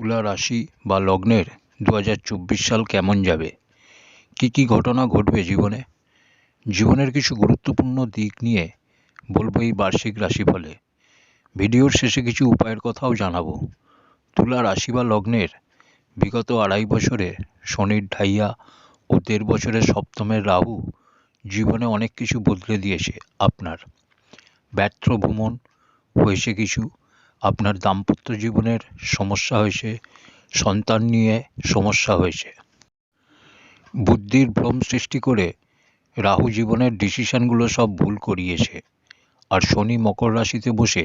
তুলা রাশি বা লগ্নের দু হাজার চব্বিশ সাল কেমন যাবে? কী কী ঘটনা ঘটবে জীবনে? জীবনের কিছু গুরুত্বপূর্ণ দিক নিয়ে বলব এই বার্ষিক রাশিফলে। ভিডিওর শেষে কিছু উপায়ের কথাও জানাব। তুলা রাশি বা লগ্নের বিগত আড়াই বছরে শনির ঢাইয়া ও দেড় বছরের সপ্তমের রাহু জীবনে অনেক কিছু বদলে দিয়েছে আপনার। ব্যর্থ ভ্রমণ হয়েছে কিছু আপনার দাম্পত্য জীবনের সমস্যা হয়েছে, সন্তান নিয়ে সমস্যা হয়েছে। বুদ্ধির ভ্রম সৃষ্টি করে রাহু জীবনের ডিসিশনগুলো সব ভুল করিয়েছে। আর শনি মকর রাশিতে বসে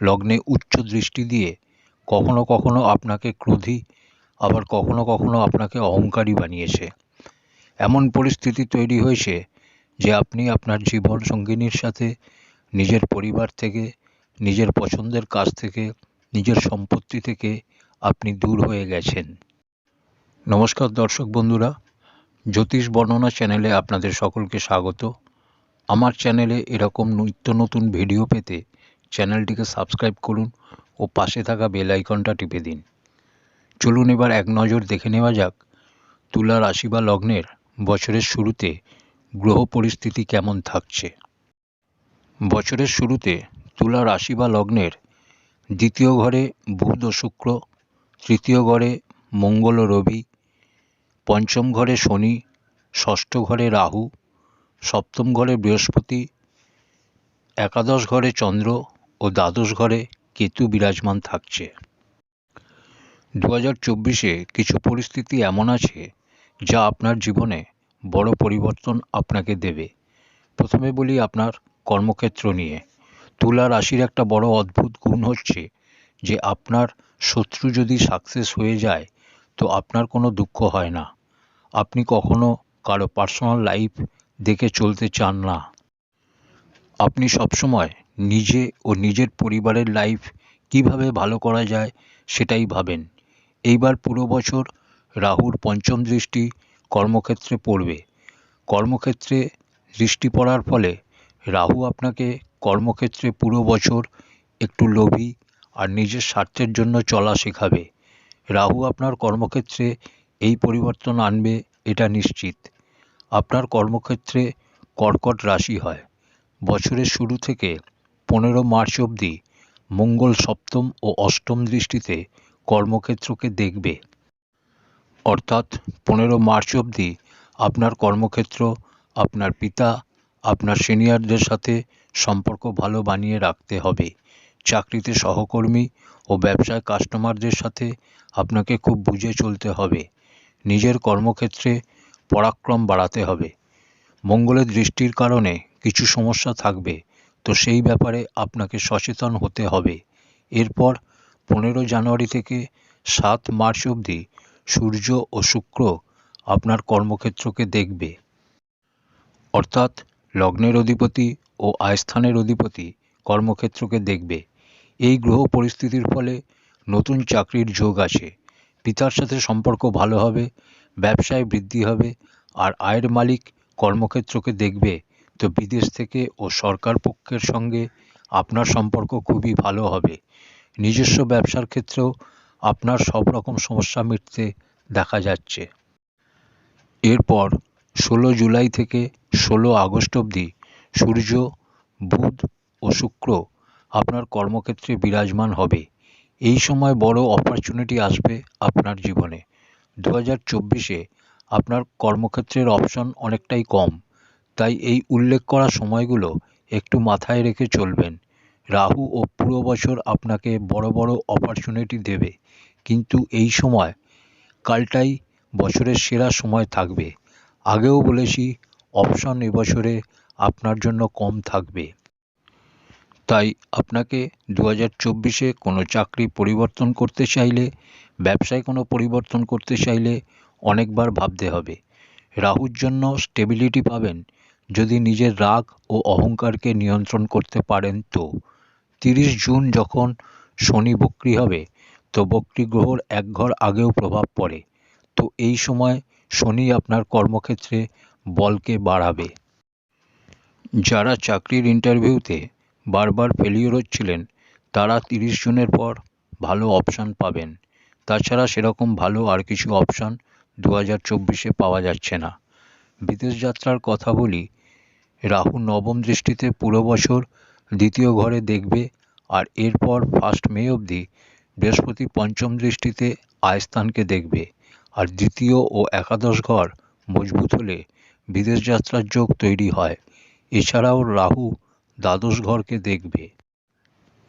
লগ্নে উচ্চ দৃষ্টি দিয়ে কখনো কখনো আপনাকে ক্রোধী, আবার কখনো কখনো আপনাকে অহংকারী বানিয়েছে। এমন পরিস্থিতি তৈরি হয়েছে যে আপনি আপনার জীবন সঙ্গিনীর সাথে নিজের পরিবার থেকে নিজের পছন্দের কাজ থেকে, নিজের সম্পত্তি থেকে আপনি দূর হয়ে গেছেন। নমস্কার দর্শক বন্ধুরা, জ্যোতিষ বর্ণনা চ্যানেলে আপনাদের সকলকে স্বাগত। আমার চ্যানেলে এরকম নিত্য নতুন ভিডিও পেতে চ্যানেলটিকে সাবস্ক্রাইব করুন ও পাশে থাকা বেল আইকনটা টিপে দিন। চলুন এবার এক নজর দেখে নেওয়া যাক, তুলা রাশি বা লগ্নের বছরের শুরুতে গ্রহ পরিস্থিতি কেমন থাকছে। বছরের শুরুতে তুলা রাশি বা লগ্নের দ্বিতীয় ঘরে বুধ ও শুক্র, তৃতীয় ঘরে মঙ্গল ও রবি, পঞ্চম ঘরে শনি, ষষ্ঠ ঘরে রাহু, সপ্তম ঘরে বৃহস্পতি, একাদশ ঘরে চন্দ্র ও দ্বাদশ ঘরে কেতু বিরাজমান থাকছে। দু হাজার চব্বিশে কিছু পরিস্থিতি এমন আছে যা আপনার জীবনে বড় পরিবর্তন আপনাকে দেবে। প্রথমে বলি আপনার কর্মক্ষেত্র নিয়ে। তুলা রাশির একটা বড় অদ্ভুত গুণ হচ্ছে যে আপনার শত্রু যদি সাকসেস হয়ে যায়, তো আপনার কোনো দুঃখ হয় না। আপনি কখনো কারও পার্সোনাল লাইফ দেখে চলতে চান না। আপনি সবসময় নিজে ও নিজের পরিবারের লাইফ কীভাবে ভালো করা যায় সেটাই ভাবেন। এইবার পুরো বছর রাহুর পঞ্চম দৃষ্টি কর্মক্ষেত্রে পড়বে। কর্মক্ষেত্রে দৃষ্টি পড়ার ফলে রাহু আপনাকে কর্মক্ষেত্রে পুরো বছর একটু লোভী আর নিজের স্বার্থের জন্য চলা শেখাবে। রাহু আপনার কর্মক্ষেত্রে এই পরিবর্তন আনবে, এটা নিশ্চিত। আপনার কর্মক্ষেত্রে কর্কট রাশি হয়। বছরের শুরু থেকে পনেরো মার্চ অবধি মঙ্গল সপ্তম ও অষ্টম দৃষ্টিতে কর্মক্ষেত্রকে দেখবে। অর্থাৎ পনেরো মার্চ অবধি আপনার কর্মক্ষেত্র, আপনার পিতা, আপনার সিনিয়রদের সাথে সম্পর্ক ভালো বানিয়ে রাখতে হবে। চাকরিতে সহকর্মী ও ব্যবসায় কাস্টমারদের সাথে আপনাকে খুব বুঝে চলতে হবে। নিজের কর্মক্ষেত্রে পরাক্রম বাড়াতে হবে। মঙ্গলের দৃষ্টির কারণে কিছু সমস্যা থাকবে, তো সেই ব্যাপারে আপনাকে সচেতন হতে হবে। এরপর পনেরো জানুয়ারি থেকে সাত মার্চ অবধি সূর্য ও শুক্র আপনার কর্মক্ষেত্রকে দেখবে। অর্থাৎ লগ্নের অধিপতি ও আয়স্থানের অধিপতি কর্মক্ষেত্রকে দেখবে। এই গ্রহ পরিস্থিতির ফলে নতুন চাকরির যোগ আছে পিতার সাথে সম্পর্ক ভালো হবে, ব্যবসায় বৃদ্ধি হবে, আর আয়ের মালিক কর্মক্ষেত্রকে দেখবে। তো বিদেশ থেকে ও সরকার পক্ষের সঙ্গে আপনার সম্পর্ক খুবই ভালো হবে। নিজস্ব ব্যবসার ক্ষেত্রেও আপনার সব রকম সমস্যা মিটতে দেখা যাচ্ছে। এরপর ষোলো জুলাই থেকে ষোলো আগস্ট অবধি সূর্য, বুধ ও শুক্র আপনার কর্মক্ষেত্রে বিরাজমান হবে। এই সময় বড় অপরচুনিটি আসবে আপনার জীবনে। দু হাজার চব্বিশে আপনার কর্মক্ষেত্রের অপশন অনেকটাই কম। তাই এই উল্লেখ করা সময়গুলো একটু মাথায় রেখে চলবেন। রাহু ও পুরো বছর আপনাকে বড় বড় অপরচুনিটি দেবে। কিন্তু এই সময়, কালটাই বছরের সেরা সময় থাকবে। আগেও বলেছি অপশন এবছরে আপনার জন্য কম থাকবে। তাই আপনাকে দু হাজার চব্বিশে কোনো চাকরি পরিবর্তন করতে চাইলে, ব্যবসায় কোনো পরিবর্তন করতে চাইলে অনেকবার ভাবতে হবে। রাহুর জন্য স্টেবিলিটি পাবেন, যদি নিজের রাগ ও অহংকারকে নিয়ন্ত্রণ করতে পারেন তো। তিরিশ জুন যখন শনি বক্রি হবে, তো বক্রি গ্রহর এক ঘর আগেও প্রভাব পড়ে। তো এই সময় শনি আপনার কর্মক্ষেত্রে বলকে বাড়াবে। যারা চাকরির ইন্টারভিউতে বারবার ফেলিওর হচ্ছিলেন, তারা তিরিশ জনের পর ভালো অপশান পাবেন। তাছাড়া সেরকম ভালো আর কিছু অপশান দু হাজার চব্বিশে পাওয়া যাচ্ছে না। বিদেশ যাত্রার কথা বলি, রাহু নবম দৃষ্টিতে পুরো বছর দ্বিতীয় ঘরে দেখবে আর এরপর ফার্স্ট মে অবধি বৃহস্পতি পঞ্চম দৃষ্টিতে আয়স্থানকে দেখবে। আর দ্বিতীয় ও একাদশ ঘর মজবুত হলে বিদেশ যাত্রার যোগ তৈরি হয়। এছাড়াও রাহু দ্বাদশ ঘরকে দেখবে।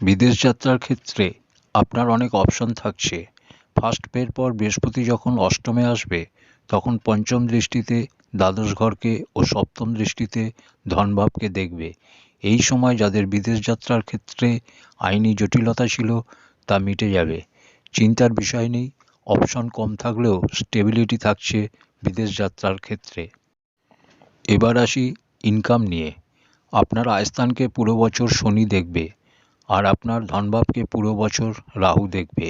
বিদেশ যাত্রার ক্ষেত্রে আপনার অনেক অপশন থাকছে। ফার্স্ট পের পর বৃহস্পতি যখন অষ্টমে আসবে, তখন পঞ্চম দৃষ্টিতে দ্বাদশ ঘরকে ও সপ্তম দৃষ্টিতে ধনভাবকে দেখবে। এই সময় যাদের বিদেশ যাত্রার ক্ষেত্রে আইনি জটিলতা ছিল, তা মিটে যাবে। চিন্তার বিষয় নেই, অপশন কম থাকলেও স্টেবিলিটি থাকছে বিদেশ যাত্রার ক্ষেত্রে। এবার আসি ইনকাম নিয়ে। আপনার আয়স্থানকে পুরো বছর শনি দেখবে আর আপনার ধনভাবকে পুরো বছর রাহু দেখবে।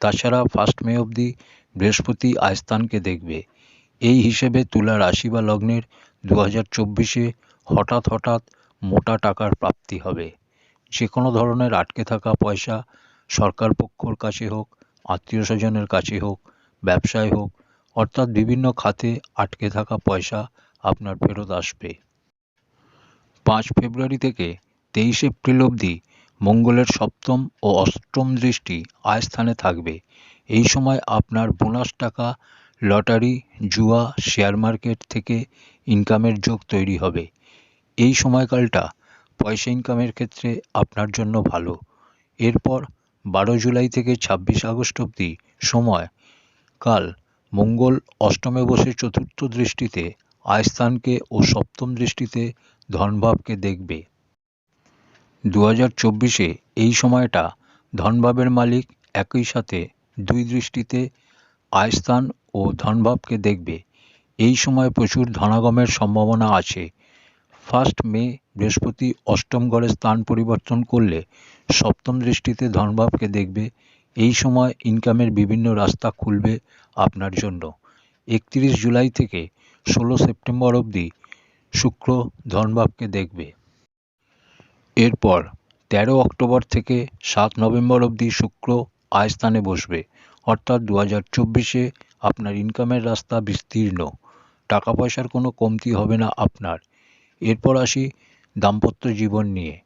তাছাড়া ফার্স্ট মে অবধি বৃহস্পতি আয়স্থানকে দেখবে। এই হিসেবে তুলা রাশি বা লগ্নের দু হাজার চব্বিশে হঠাৎ হঠাৎ মোটা টাকার প্রাপ্তি হবে। যে কোনো ধরনের আটকে থাকা পয়সা সরকার পক্ষর কাছে হোক, আত্মীয় স্বজনের কাছে হোক, ব্যবসায় হোক, অর্থাৎ বিভিন্ন খাতে আটকে থাকা পয়সা আপনার ফেরত আসবে। পাঁচ ফেব্রুয়ারি থেকে তেইশ এপ্রিল অবধি মঙ্গলের সপ্তম ও অষ্টম দৃষ্টি আয়স্থানে থাকবে। এই সময় আপনার বোনাস টাকা, লটারি, জুয়া, শেয়ার মার্কেট থেকে ইনকামের যোগ তৈরি হবে। এই সময়কালটা পয়সা ইনকামের ক্ষেত্রে আপনার জন্য ভালো। এরপর বারো জুলাই থেকে ছাব্বিশ আগস্ট অবধি সময়। কাল মঙ্গল অষ্টমে বসে চতুর্থ দৃষ্টিতে আয়স্থানকে ও সপ্তম দৃষ্টিতে ধনভাবকে দেখবে। দু হাজার চব্বিশে এই সময়টা ধনভাবের মালিক একই সাথে দুই দৃষ্টিতে আয়স্থান ও ধনভাবকে দেখবে। এই সময় প্রচুর ধনাগমের সম্ভাবনা আছে। ফার্স্ট মে, বৃহস্পতি অষ্টম ঘরে স্থান পরিবর্তন করলে সপ্তম দৃষ্টিতে ধনভাবকে দেখবে। এই সময় ইনকামের বিভিন্ন রাস্তা খুলবে আপনার জন্য। একত্রিশ জুলাই থেকে ষোলো সেপ্টেম্বর অবধি শুক্র ধনভাবকে দেখবে। এরপর তেরো অক্টোবর থেকে সাত নভেম্বর অবধি শুক্র আয়স্থানে বসবে। অর্থাৎ দু হাজার চব্বিশে আপনার ইনকামের রাস্তা বিস্তীর্ণ। টাকা পয়সার কোনো কমতি হবে না আপনার। এরপর আসি দাম্পত্য জীবন নিয়ে।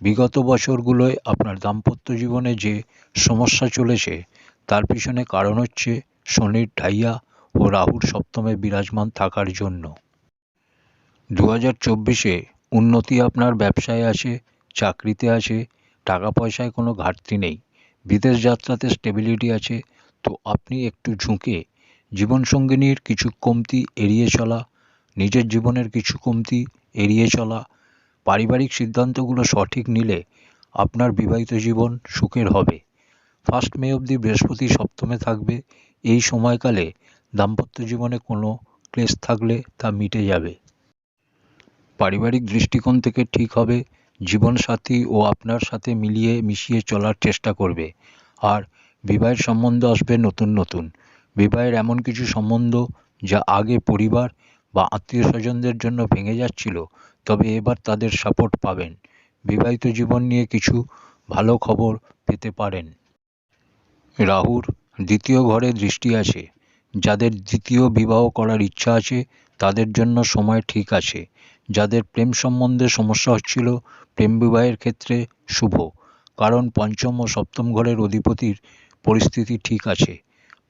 বিগত বছরগুলোয় আপনার দাম্পত্য জীবনে যে সমস্যা চলেছে, তার পিছনে কারণ হচ্ছে শনির ঢাইয়া ও রাহুর সপ্তমে বিরাজমান থাকার জন্য। দু হাজার চব্বিশে উন্নতি আপনার ব্যবসায় আছে চাকরিতে আছে টাকা পয়সায় কোনো ঘাটতি নেই, বিদেশ যাত্রাতে স্টেবিলিটি আছে, তো আপনি একটু ঝুঁকে জীবনসঙ্গিনীর কিছু কমতি এড়িয়ে চলা, নিজের জীবনের কিছু কমতি এড়িয়ে চলা, পারিবারিক সিদ্ধান্তগুলো সঠিক নিলে আপনার বিবাহিত জীবন সুখের হবে। ফার্স্ট মে অবধি বৃহস্পতি সপ্তমে থাকবে, এই সময়কালে দাম্পত্য জীবনে কোনো ক্লেশ থাকলে তা মিটে যাবে। পারিবারিক দৃষ্টিকোণ থেকে ঠিক হবে, জীবনসাথী ও আপনার সাথে মিলিয়ে মিশিয়ে চলার চেষ্টা করবে। আর বিবাহের সম্বন্ধ আসবে নতুন নতুন। বিবাহের এমন কিছু সম্বন্ধ যা আগে পরিবার বা আত্মীয় স্বজনদের জন্য ভেঙে যাচ্ছিল, তবে এবার তাদের সাপোর্ট পাবেন। বিবাহিত জীবন নিয়ে কিছু ভালো খবর পেতে পারেন। রাহুর দ্বিতীয় ঘরে দৃষ্টি আছে। যাদের দ্বিতীয় বিবাহ করার ইচ্ছা আছে, তাদের জন্য সময় ঠিক আছে। যাদের প্রেম সম্বন্ধে সমস্যা হচ্ছিল প্রেম বিবাহের ক্ষেত্রে শুভ, কারণ পঞ্চম ও সপ্তম ঘরের অধিপতির পরিস্থিতি ঠিক আছে।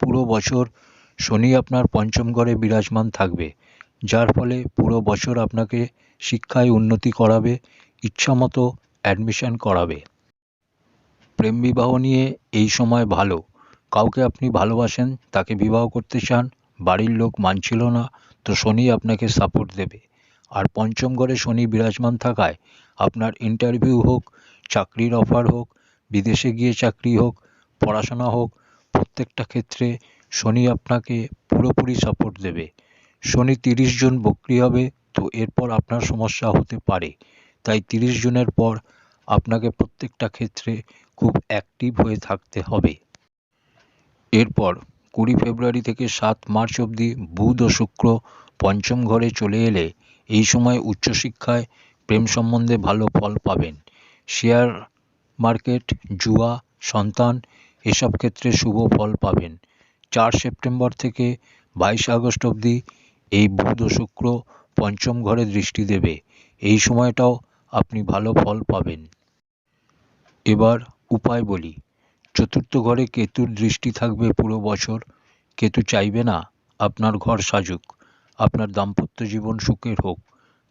পুরো বছর শনি আপনার পঞ্চম ঘরে বিরাজমান থাকবে, যার ফলে পুরো বছর আপনাকে শিক্ষায় উন্নতি করাবে, ইচ্ছামতো অ্যাডমিশন করাবে। প্রেম বিবাহ নিয়ে এই সময় ভালো, কাউকে আপনি ভালোবাসেন, তাকে বিবাহ করতে চান, বাড়ির লোক মানছিল না, তো শনি আপনাকে সাপোর্ট দেবে। আর পঞ্চম ঘরে শনি বিরাজমান থাকায় আপনার ইন্টারভিউ হোক, চাকরির অফার হোক, বিদেশে গিয়ে চাকরি হোক, পড়াশোনা হোক, প্রত্যেকটা ক্ষেত্রে শনি আপনাকে পুরোপুরি সাপোর্ট দেবে। শনি তিরিশ জুন বক্রি হবে, তো এরপর আপনার সমস্যা হতে পারে। তাই তিরিশ জুনের পর আপনাকে প্রত্যেকটা ক্ষেত্রে খুব অ্যাক্টিভ হয়ে থাকতে হবে। এরপর কুড়ি ফেব্রুয়ারি থেকে সাত মার্চ অবধি বুধ ও শুক্র পঞ্চম ঘরে চলে এলে এই সময় উচ্চশিক্ষায় প্রেম সম্বন্ধে ভালো ফল পাবেন। শেয়ার মার্কেট, জুয়া, সন্তান এসব ক্ষেত্রে শুভ ফল পাবেন। চার সেপ্টেম্বর থেকে বাইশ আগস্ট অবধি এই বুধ ও শুক্র পঞ্চম ঘরে দৃষ্টি দেবে। এই সময়টাও আপনি ভালো ফল পাবেন। এবার উপায় বলি। চতুর্থ ঘরে কেতুর দৃষ্টি থাকবে পুরো বছর। কেতু চাইবে না আপনার ঘর সাজুক। আপনার দাম্পত্য জীবন সুখের হোক।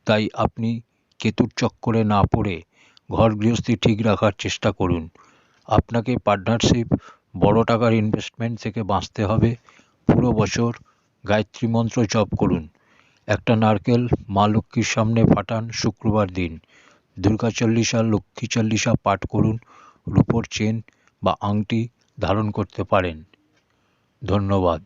তাই আপনি কেতুর চক্করে না পড়ে ঘর গৃহস্থী ঠিক রাখার চেষ্টা করুন। আপনাকে পার্টনারশিপ, বড় টাকার ইনভেস্টমেন্ট থেকে বাঁচতে হবে। পুরো বছর গায়ত্রী মন্ত্র জপ করুন। একটা নারকেল মা লক্ষ্মীর সামনে ফাটান শুক্রবার দিন। দুর্গা চল্লিশা, লক্ষ্মী চল্লিশা পাঠ করুন, রূপোর চেন বা আংটি ধারণ করতে পারেন। ধন্যবাদ।